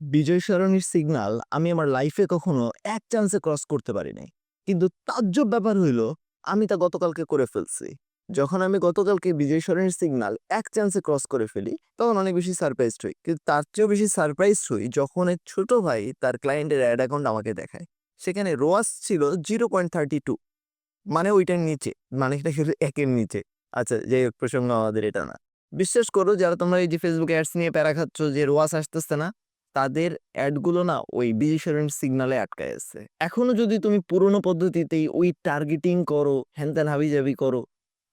বিজয় সরণির signal আমি আমার লাইফে কখনো এক চান্সে ক্রস করতে পারিনি। কিন্তু তাজ্জব ব্যাপার হইল, আমি তা গতকালকে করে ফেলছি। যখন আমি গতকালকে বিজয় সরণির সিগন্যাল এক চান্সে ক্রস করে ফেলি, তখন অনেক বেশি সারপ্রাইজড হই। কিন্তু তার চেয়েও বেশি সারপ্রাইজড হই যখন এক ছোট ভাই তার ক্লায়েন্টের অ্যাড অ্যাকাউন্ট আমাকে দেখায়। সেখানে রোয়াস ছিল জিরো পয়েন্ট থার্টি টু মানে ওইটার নিচে মানে এটা শুধু একের নিচে। আচ্ছা যে প্রসঙ্গ আমাদের এটা না। বিশ্বাস করো, যারা তোমরা এই যে ফেসবুকে অ্যাডস নিয়ে প্যারা খাচ্ছ যে রোয়াস আসতেছে না তাদের অ্যাডগুলো না ওই বিজিশরের সিগনালে আটকায় আছে। এখনও যদি তুমি পুরোনো পদ্ধতিতেই ওই টার্গেটিং করো হ্যান হাবি জাবি করো,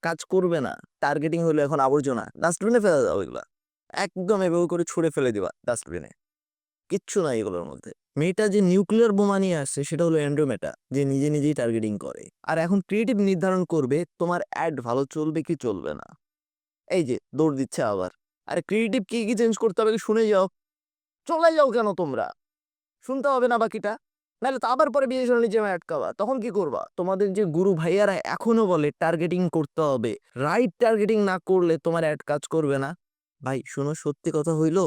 কাজ করবে না। টার্গেটিং হলো এখন আবর্জনা ডাস্টবিনে ফেলে দাও এগুলা। একদম এভাবে করে ছুঁড়ে ফেলে দিবা ডাস্টবিনে কিচ্ছু নাই এগুলোর মধ্যে। মেয়েটা যে নিউক্লিয়ার বোমা নিয়ে আসছে সেটা হলো অ্যান্ড্রোমেটা যে নিজে নিজেই টার্গেটিং করে। আর এখন ক্রিয়েটিভ নির্ধারণ করবে, তোমার অ্যাড ভালো চলবে কি চলবে না। এই যে, দৌড় দিচ্ছে আবার। আর ক্রিয়েটিভ কি কি চেঞ্জ করতে হবে শুনে যাও। চলে যাও কেন তোমরা? শুনতে হবে না বাকিটা। নাহলে তো আবার পরে বিয়ে নিচে আটকাবা। তখন কি করবা? তোমাদের যে গুরু ভাইয়ারা এখনও বলে টার্গেটিং করতে হবে। রাইট টার্গেটিং না করলে তোমার অ্যাড কাজ করবে না। ভাই, শুনো, সত্যি কথা হইল,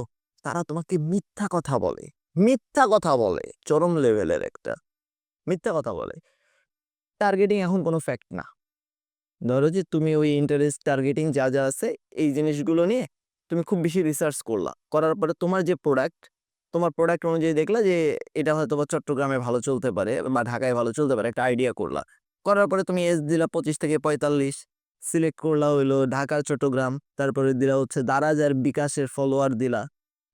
তারা তোমাকে মিথ্যা কথা বলে। মিথ্যা কথা বলে। চরম লেভেলের একটা। মিথ্যা কথা বলে। টার্গেটিং এখন কোনো ফ্যাক্ট না। ধরো যে তুমি ওই ইন্টারেস্ট টার্গেটিং যা যা আছে, এই জিনিসগুলো নিয়ে তুমি খুব বেশি রিসার্চ করলা। করার পরে তোমার যে প্রোডাক্ট তোমার প্রোডাক্ট অনুযায়ী দেখলা যে এটা হয়তো বা চট্টগ্রামে ভালো চলতে পারে বা ঢাকায় ভালো চলতে পারে, একটা আইডিয়া করলা। করার পরে তুমি এস দিলা পঁচিশ থেকে পঁয়তাল্লিশ সিলেক্ট করলা হইল ঢাকা, চট্টগ্রাম, তারপরে দিলা হচ্ছে দারাজ আর বিকাশের ফলোয়ার দিলা।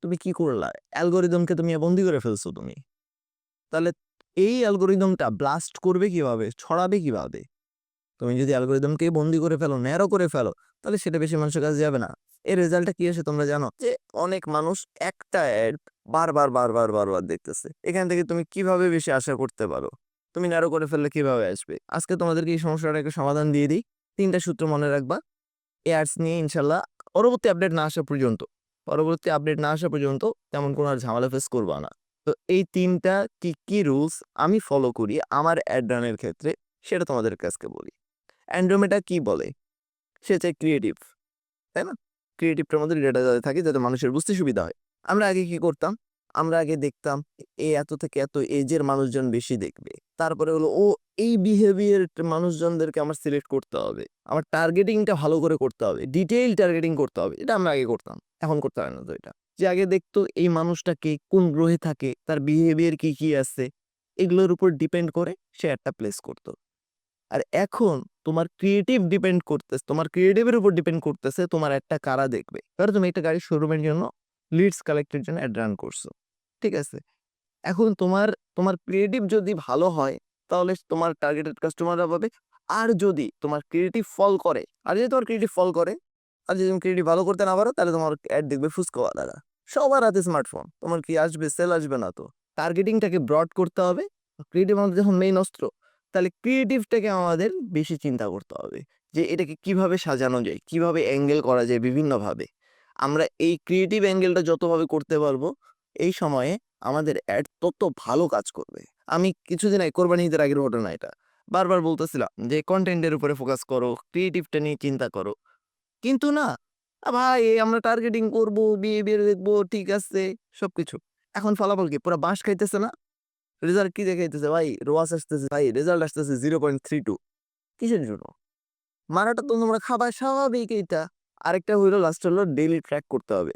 তুমি কি করলা? অ্যালগোরিদমকে তুমি বন্দি করে ফেলছো তুমি। তাহলে এই অ্যালগোরিদমটা ব্লাস্ট করবে কীভাবে? ছড়াবে কীভাবে? তুমি যদি অ্যালগোরিদমকে বন্দি করে ফেলো ন্যারো করে ফেলো, তাহলে সেটা বেশি মানুষের কাছে যাবে না। এর রেজাল্টটা কি আসে তোমরা জানো? যে অনেক মানুষ একটা অ্যাড বারবার বারবার বারবার দেখতেছে। এখান থেকে তুমি কীভাবে বেশি আশা করতে পারো? তুমি নারো করে ফেললে কীভাবে আসবে? আজকে তোমাদেরকে এই সমস্যাটাকে সমাধান দিয়ে দিই। তিনটা সূত্র মনে রাখবা। এই অ্যাডস নিয়ে ইনশাল্লাহ পরবর্তী আপডেট না আসা পর্যন্ত, পরবর্তী আপডেট না আসা পর্যন্ত তেমন কোনো আর ঝামেলা ফেস করবা না। তো এই তিনটা কি কি রুলস আমি ফলো করি আমার অ্যাড রানের ক্ষেত্রে, সেটা তোমাদের কাছকে বলি। অ্যান্ড্রোমেটা কি বলে? সে চাই ক্রিয়েটিভ তাই না? ক্রিয়েটিভটার মধ্যে ডেটা যাতে থাকে, যাতে মানুষের বুঝতে সুবিধা হয়। আমরা আগে কি করতাম? আমরা আগে দেখতাম, এ এত থেকে এত এজের মানুষজন বেশি দেখবে। তারপরে হলো, ও এই বিহেভিয়ার মানুষজনদেরকে আমার সিলেক্ট করতে হবে। আমার টার্গেটিংটা ভালো করে করতে হবে। ডিটেইল টার্গেটিং করতে হবে। এটা আমরা আগে করতাম। এখন করতে হয় না তো এটা। যে আগে দেখতো এই মানুষটাকে কোন গ্রহে থাকে, তার বিহেভিয়ার কি কি আছে, এগুলোর উপর ডিপেন্ড করে সে একটা প্লেস করতো। আর এখন তোমার ক্রিয়েটিভ ডিপেন্ড করতেছে, তোমার ক্রিয়েটিভের উপর ডিপেন্ড করতেছে, তোমার একটা কারা দেখবে। ধরো তুমি একটা গাড়ির শোরুমের জন্য লিডস কালেক্টের জন্য অ্যাড রান করছ, ঠিক আছে? এখন তোমার তোমার ক্রিয়েটিভ যদি ভালো হয়, তাহলে তোমার টার্গেটেড কাস্টমাররা পাবে। আর যদি তোমার ক্রিয়েটিভ ফল করে, আর যদি তোমার ক্রিয়েটিভ ফল করে, আর যদি তুমি ক্রিয়েটিভ ভালো করতে না পারো, তাহলে তোমার অ্যাড দেখবে ফুসকোয়ালারা সবার হাতে স্মার্টফোন তোমার কি আসবে সেল আসবে না তো। টার্গেটিংটাকে ব্রড করতে হবে। ক্রিয়েটিভ আমাদের যখন মেইন অস্ত্র তাহলে ক্রিয়েটিভটাকে আমাদের বেশি চিন্তা করতে হবে। যে এটাকে কীভাবে সাজানো যায়, কীভাবে অ্যাঙ্গেল করা যায় বিভিন্নভাবে। আমরা এই ক্রিয়েটিভ অ্যাঙ্গেলটা যতভাবে করতে পারব, এই সময়ে আমাদের অ্যাড তত ভালো কাজ করবে। আমি কিছুদিন আগে, কোরবানি ঈদের আগের ঘটনা এটা। বারবার বলতেছিলাম যে কন্টেন্টের উপরে ফোকাস করো ক্রিয়েটিভটা নিয়ে চিন্তা করো। কিন্তু না ভাই আমরা টার্গেটিং করব বিহেভিয়ার দেখব, ঠিক আছে, সবকিছু। এখন ফলাফল কি? পুরো বাঁশ খাইতেছে না? রেজাল্ট কি দেখাইতেছে? ভাই, রোয়াস আসতেছে, ভাই, রেজাল্ট আসতেছে জিরো পয়েন্ট থ্রি টু। কিসের জন্য? মারাটা তো তোমরা খাবার স্বাভাবিক এইটা। আরেকটা হইল লাস্ট হলো ডেইলি ট্র্যাক করতে হবে।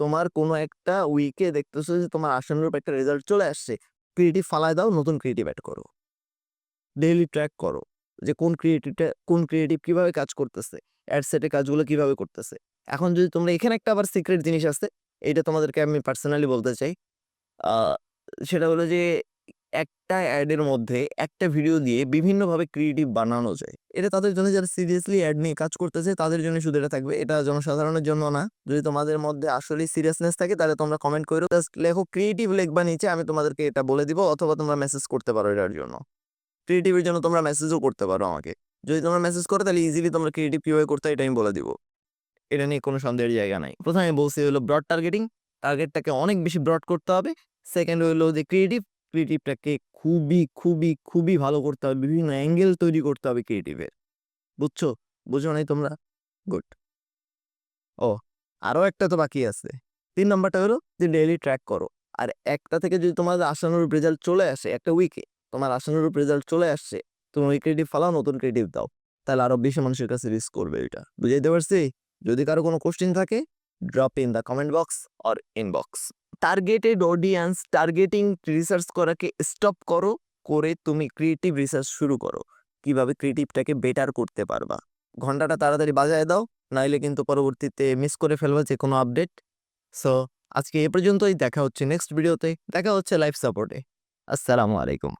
তোমার কোনো একটা উইকে দেখতেছো যে তোমার আসানুরূপ একটা রেজাল্ট চলে আসছে। ক্রিয়েটিভ ফালায় দাও, নতুন ক্রিয়েটিভ অ্যাড করো। ডেইলি ট্র্যাক করো যে কোন ক্রিয়েটিভটা কোন ক্রিয়েটিভ কীভাবে কাজ করতেছে অ্যাড সেটে কাজগুলো কীভাবে করতেছে। এখন যদি তোমরা এখানে একটা আবার সিক্রেট জিনিস আছে, এইটা তোমাদেরকে আমি পার্সোনালি বলতে চাই। সেটা হলো যে, একটা অ্যাডের মধ্যে একটা ভিডিও দিয়ে বিভিন্নভাবে ক্রিয়েটিভ বানানো যায়। এটা তাদের জন্য যারা সিরিয়াসলি অ্যাড নিয়ে কাজ করতেছে, তাদের জন্য শুধু এটা থাকবে। এটা জনসাধারণের জন্য না। যদি তোমাদের মধ্যে আসলে সিরিয়াসনেস থাকে, তাহলে তোমরা কমেন্ট করো। লেখো ক্রিয়েটিভ লিখবা নিচে, আমি তোমাদেরকে এটা বলে দিব, অথবা তোমরা মেসেজ করতে পারো এটার জন্য। ক্রিয়েটিভের জন্য তোমরা মেসেজও করতে পারো আমাকে। যদি তোমরা মেসেজ করো, তাহলে ইজিলি তোমরা ক্রিয়েটিভ কীভাবে করতে এটা আমি বলে দিব। এটা নিয়ে কোনো সন্দেহের জায়গা নাই। প্রথমে বলছি হলো ব্রড টার্গেটিং টার্গেটটাকে অনেক বেশি ব্রড করতে হবে। সেকেন্ড হলো যে ক্রিয়েটিভ ক্রিয়েটিভটাকে খুবই খুবই খুবই ভালো করতে হবে। বিভিন্ন অ্যাঙ্গেল তৈরি করতে হবে ক্রিয়েটিভের বুঝছ? বুঝো নাই তোমরা? গুড ও আরও একটা তো বাকি আছে। তিন নম্বরটা হলো যে ডেইলি ট্র্যাক করো। আর একটা থেকে যদি তোমার আশানুরূপ রেজাল্ট চলে আসে, একটা উইকে তোমার আশানুরূপ রেজাল্ট চলে আসছে তুমি ওই ক্রেডিট ফালাও, নতুন ক্রেডিট দাও। তাহলে আরও বেশি মানুষের কাছে রিস্ক করবে এটা। বুঝাইতে পারছি? যদি কারও কোনো কোশ্চেন থাকে drop in the comment box or inbox targeted audience targeting research করাকে স্টপ করো, করে তুমি ক্রিয়েটিভ রিসার্চ শুরু করো। কীভাবে ক্রিয়েটিভটাকে বেটার করতে পারবা। ঘন্টাটা তাড়াতাড়ি বাজায় দাও, নাইলে কিন্তু পরবর্তীতে মিস করে ফেলবা যে কোনো আপডেট সো আজকে এ পর্যন্তই, দেখা হচ্ছে নেক্সট ভিডিওতে দেখা হচ্ছে লাইফ সাপোর্টে আসসালামু আলাইকুম।